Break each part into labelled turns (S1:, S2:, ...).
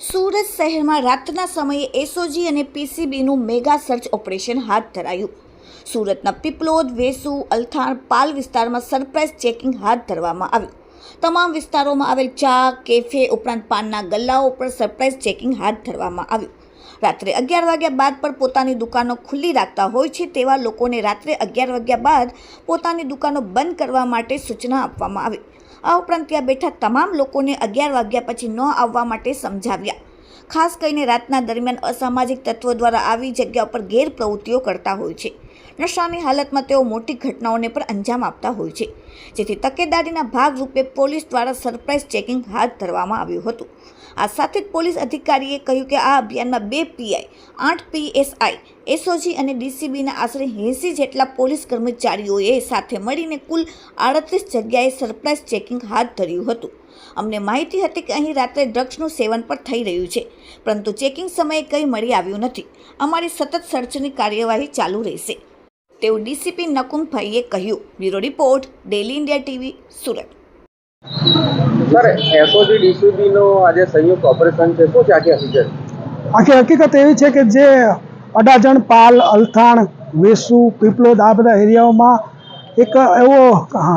S1: સુરત શહેરમાં રાતના સમયે એસઓજી અને પીસીબીનું મેગા સર્ચ ઓપરેશન હાથ ધરાયું. સુરતના પીપલોદ, વેસુ, અલથાણ, પાલ વિસ્તારમાં સરપ્રાઇઝ ચેકિંગ હાથ ધરવામાં આવ્યું તમામ વિસ્તારોમાં આવેલ ચા કેફે ઉપરાંત પાનના ગલ્લાઓ પર સરપ્રાઇઝ ચેકિંગ હાથ ધરવામાં આવ્યું રાત્રે અગિયાર વાગ્યા બાદ પણ પોતાની દુકાનો ખુલ્લી રાખતા હોય છે તેવા લોકોને રાત્રે અગિયાર વાગ્યા બાદ પોતાની દુકાનો બંધ કરવા માટે સૂચના આપવામાં આવી. આ ઉપરાંત ત્યાં બેઠા તમામ લોકોને અગિયાર વાગ્યા પછી ન આવવા માટે સમજાવ્યા. ખાસ કરીને રાતના દરમિયાન અસામાજિક તત્વો દ્વારા આવી જગ્યા પર ગેરપ્રવૃત્તિઓ કરતા હોય છે. નશાની હાલતમાં તેઓ મોટી ઘટનાઓને પણ અંજામ આપતા હોય છે. જેથી તકેદારીના ભાગરૂપે પોલીસ દ્વારા સરપ્રાઇઝ ચેકિંગ હાથ ધરવામાં આવ્યું હતું. આ સાથે જ પોલીસ અધિકારીએ કહ્યું કે આ અભિયાનમાં બે પીઆઈ આઠ પીએસઆઈ એસઓજી અને ડીસીબીના આશરે એંસી જેટલા પોલીસ કર્મચારીઓએ સાથે મળીને કુલ આડત્રીસ જગ્યાએ સરપ્રાઇઝ ચેકિંગ હાથ ધર્યું હતું. અમને માહિતી હતી કે અહીં રાત્રે ડ્રગ્સનું સેવન પણ થઈ રહ્યું છે પરંતુ ચેકિંગ સમયે કંઈ મળી આવ્યું નથી. અમારી સતત સર્ચની કાર્યવાહી ચાલુ રહેશે. તેવું ડીસીપી નકુમભાઈએ કહ્યું. Bureau report daily India TV Surat.
S2: Sir SOG ડીસીબીનો આજે સંયુક્ત ઓપરેશન છે. શું છે આખી હકીકત?
S3: આખી હકીકત એવી છે કે જે અડાજણ પાલ અલથાણ વેસુ પીપલોદ આ બધા એરિયાઓમાં એક એવો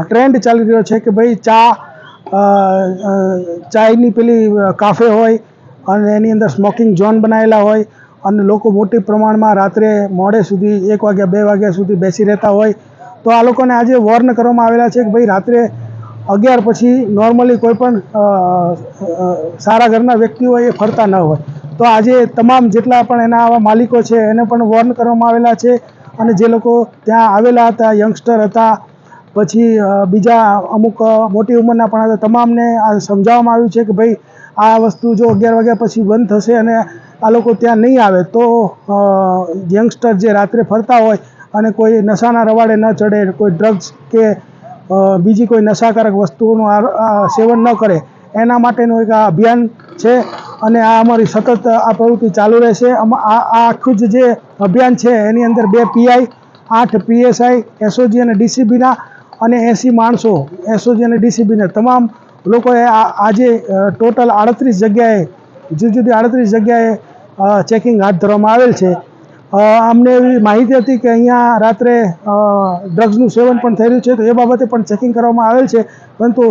S3: ટ્રેન્ડ ચાલી રહ્યો છે કે ભાઈ ચા ચાયની પેલી કાફે હોય અને એની અંદર સ્મોકિંગ ઝોન બનાવેલા હોય અને લોકો મોટી પ્રમાણમાં રાત્રે મોડે સુધી એક વાગ્યા, બે વાગ્યા સુધી બેસી રહેતા હોય. તો આ લોકોને આજે વોર્ન કરવામાં આવેલા છે કે ભાઈ, રાત્રે અગિયાર પછી નોર્મલી કોઈ પણ સારા ઘરના વ્યક્તિઓ એ ફરતા ન હોય. તો આજે તમામ જેટલા પણ એના આવા માલિકો છે એને પણ વોર્ન કરવામાં આવેલા છે અને જે લોકો ત્યાં આવેલા હતા યંગસ્ટર હતા પછી બીજા અમુક મોટી ઉંમરના પણ તમામને આ સમજાવવામાં આવ્યું છે કે ભાઈ, આ વસ્તુ જો અગિયાર વાગ્યા પછી બંધ થશે અને આ લોકો ત્યાં નહીં આવે, તો યંગસ્ટર જે રાત્રે ફરતા હોય અને કોઈ નશાના રવાડે ન ચડે, કોઈ ડ્રગ્સ કે બીજી કોઈ નશાકારક વસ્તુઓનું સેવન ન કરે, એના માટેનું એક આ અભિયાન છે અને આ અમારી સતત આ પ્રવૃત્તિ ચાલુ રહેશે. આ આખું જ જે અભિયાન છે, એની અંદર બે પીઆઈ આઠ પીએસઆઈ એસઓજી અને ડીસીબીના અને એસી માણસો, એસઓજી અને ડીસીબીને તમામ લોકોએ આજે ટોટલ આડત્રીસ જગ્યાએ, જુદી જુદી આડત્રીસ જગ્યાએ ચેકિંગ હાથ ધરવામાં આવેલ છે. અમને એવી માહિતી હતી કે અહીંયા રાત્રે ડ્રગ્સનું સેવન પણ થઈ રહ્યું છે, તો એ બાબતે પણ ચેકિંગ કરવામાં આવેલ છે, પરંતુ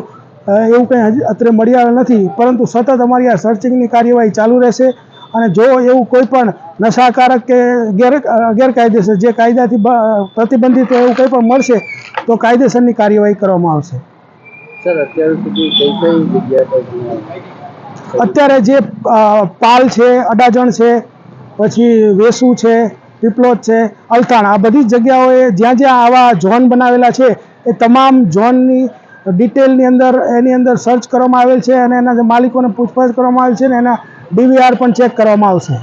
S3: એવું કંઈ હજી અત્યારે મળી આવેલ નથી, પરંતુ સતત અમારી આ સર્ચિંગની કાર્યવાહી ચાલુ રહેશે અને જો એવું કોઈ પણ નશાકારક કે ગેર ગેરકાયદેસર જે કાયદાથી પ્રતિબંધિત એવું કંઈ પણ મળશે તો કાયદેસરની કાર્યવાહી કરવામાં આવશે.
S2: સર અત્યાર સુધી કઈ કઈ જગ્યા
S3: અત્યારે જે પાલ છે અડાજણ છે પછી વેસુ છે પીપલોદ છે અલથાણ આ બધી જ જગ્યાઓએ જ્યાં જ્યાં આવા ઝોન બનાવેલા છે એ તમામ ઝોનની ડિટેલની અંદર એની અંદર સર્ચ કરવામાં આવેલ છે અને એના માલિકોને પૂછપરછ કરવામાં આવેલ છે અને એના ડીવીઆર પણ ચેક કરવામાં આવશે.